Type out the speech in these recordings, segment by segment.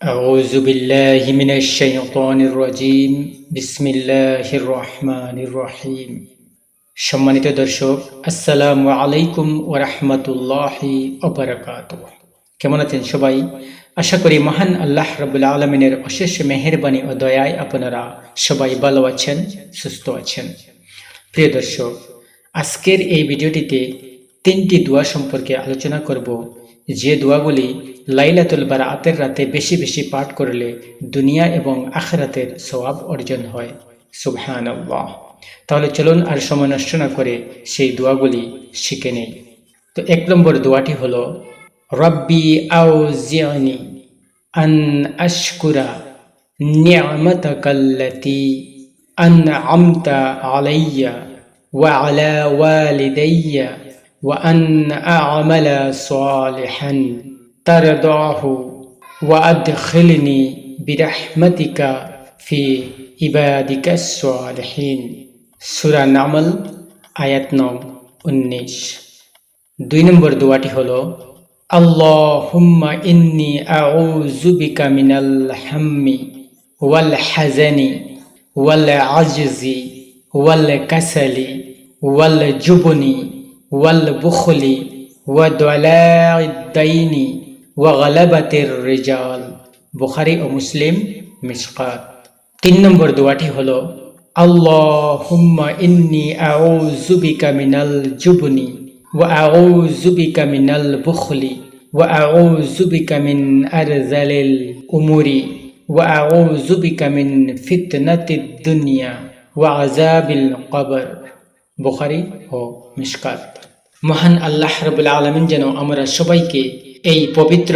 أعوذ بالله من الشيطان الرجيم بسم الله الرحمن الرحيم সম্মানিত দর্শক আসসালামু আলাইকুম ওয়া রাহমাতুল্লাহি ওয়া বারাকাতুহু কেমন আছেন সবাই আশা করি মহান আল্লাহ রাব্বুল আলামিনের অশেষ মেহেরবানি ও দয়ায় আপনারা সবাই ভালো আছেন সুস্থ আছেন প্রিয় দর্শক আজকের এই ভিডিওটিতে তিনটি দোয়া সম্পর্কে আলোচনা করব। যে দোয়াগুলি লাইলাতুল বারাতের রাতে বেশি বেশি পাঠ করলে দুনিয়া এবং আখরাতের সওয়াব অর্জন হয়। সুবহান তাহলে চলুন আর সময় নষ্ট না করে সেই দোয়াগুলি শিখে নেই। তো এক নম্বর দোয়াটি হলো, রব্বি আউজিয়ানি আন আশকুরা নিয়ামতাকাল্লাতি আনআমতা আলাইয়া ওয়া আলা ওয়ালিদাইয়া وأن أعمل صالحا ترضاه وأدخلني برحمتك في عبادك الصالحين সুরা নামল আয়াত নম উনিশ দুই নম্বর দোয়াটি হল আল্লাহুম্মা ইন্নি আউযু বিকা মিনাল হাম্মি ওয়াল হাজানি ওয়াল আজজি ওয়াল কাসালি ওয়াল জুবনি والبخل ودلاء الدين وغلبة الرجال বুখারি ও মুসলিম মিসকাত তিন নম্বর দোয়াটি হলো আল্লাহুম্মা ইন্নি আউযু বিকা মিনাল জুবনি ওয়া আউযু বিকা মিনাল বুখলি ওয়া আউযু বিকা মিন আরজালিল উমুরি ওয়া আউযু বিকা মিন ফিতনাতিদ দুনিয়া ওয়া আযাবিল কবর বুখারি ও মিসকাত মহান আল্লাহ রবুল্লা আলমিন যেন আমরা সবাইকে এই পবিত্র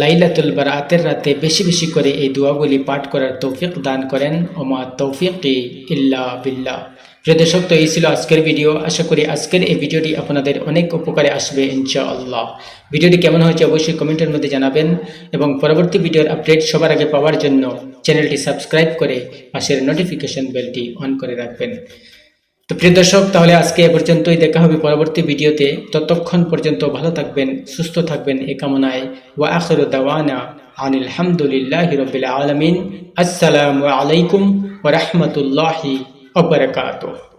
লাইলাতুল বারাতের রাতে বেশি বেশি করে এই দোয়াগুলি পাঠ করার তৌফিক দান করেন। ওমা তৌফিক ইল্লা বিল্লাহ। প্রিয় দর্শক, তো এই ছিল আজকের ভিডিও। আশা করি আজকের এই ভিডিওটি আপনাদের অনেক উপকারে আসবে ইনশাআল্লাহ। ভিডিওটি কেমন হয়েছে অবশ্যই কমেন্টের মধ্যে জানাবেন এবং পরবর্তী ভিডিওর আপডেট সবার আগে পাওয়ার জন্য চ্যানেলটি সাবস্ক্রাইব করে পাশের নোটিফিকেশন বেলটি অন করে রাখবেন। তো প্রিয় দর্শক, তাহলে আজকে এ পর্যন্তই। দেখা হবে পরবর্তী ভিডিওতে। ততক্ষণ পর্যন্ত ভালো থাকবেন, সুস্থ থাকবেন এ কামনায়। ওয়া আখিরু দাওয়ানা আনিল হামদুলিল্লাহি রাব্বিল আলামিন। আসসালামু আলাইকুম ওয়া রাহমাতুল্লাহি ওয়া বারাকাতুহু।